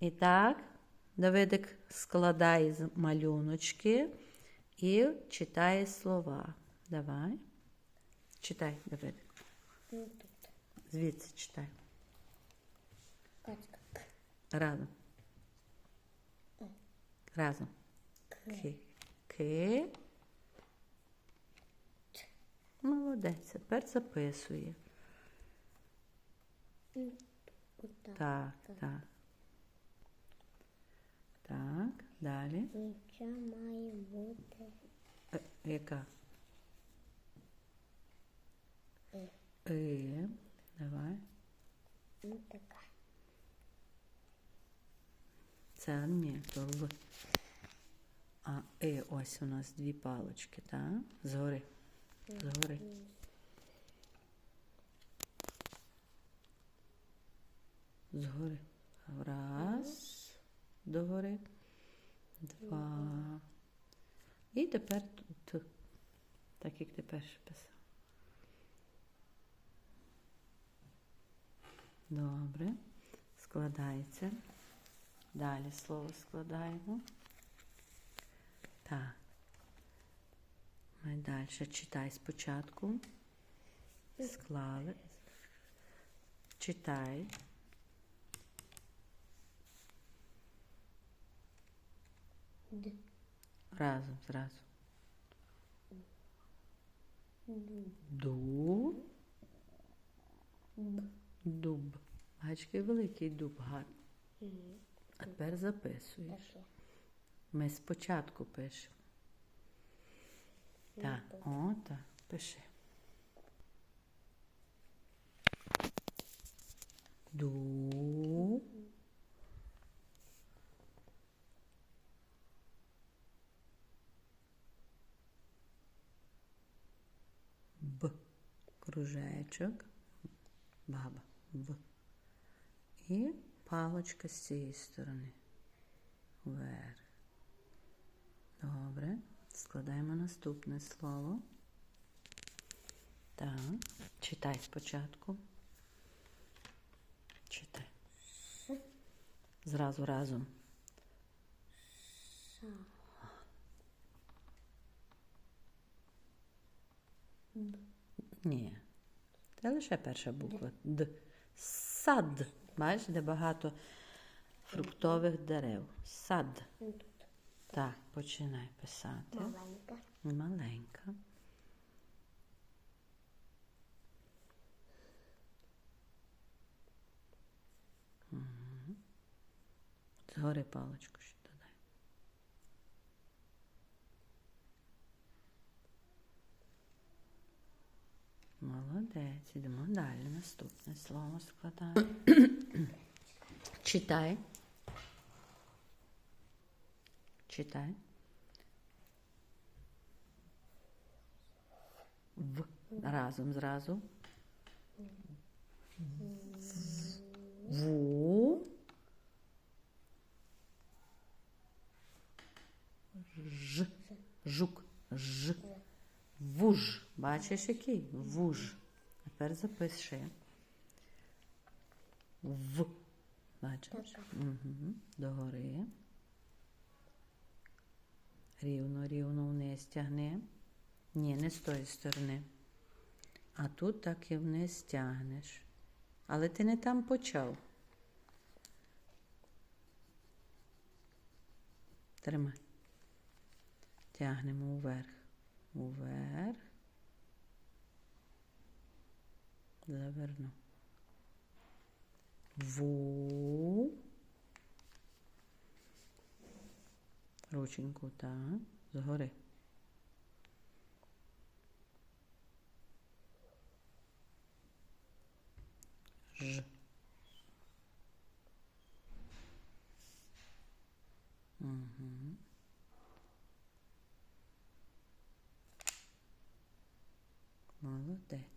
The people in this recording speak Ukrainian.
І так, Давидик складає малюночки і читає слова. Давай. Читай, Давидик. Ну. Звідси читай. Разом. Разом. Ки. Ки. Молодець. Тепер записує. Так, так. Так, далі. Ніча має бути. Е, яка? Е. Е. Давай. Ну, така. Це ні, то Л. А е, ось у нас дві палочки, так? Згори. Згори. Згори. Раз. Догори. Два. І тепер тут. Так як ти перше писав. Добре. Складається. Далі слово складаємо. Так. Ми далі читай спочатку. Склали. Читай. Д. Разом, зразу. Ду. Ду. Б. Дуб. Бачки великий дуб гарний. М. А тепер записуєш. Таке. Ми спочатку пишемо. Так, о, так, пиши. Ду. Б. Кружечок. Баба. В. І палочка з цієї сторони. Вверх. Добре. Складаємо наступне слово. Так. Читай спочатку. Читай. Зразу разом. Са. Ні. Це лише перша буква. Д. Сад. Бачиш, де багато фруктових дерев. Сад. Так, починай писати. Маленька. Маленька. Згори паличку ще Молодець. Ідемо далі. Наступне слово складаємо. Читай. Читай. В. Разом зразу. Ву. Ж. Жук. Ж. Вуж. Бачиш який? Вуж. Тепер запиши. В. Бачиш? Угу. Догори. Рівно, рівно вниз тягни. Ні, не з тої сторони. А тут так і вниз тягнеш. Але ти не там почав. Тримай. Тягнемо вверх. Уверх. Заверну. Ву. Рученьку так. Згори. Ж. Угу. Молодець.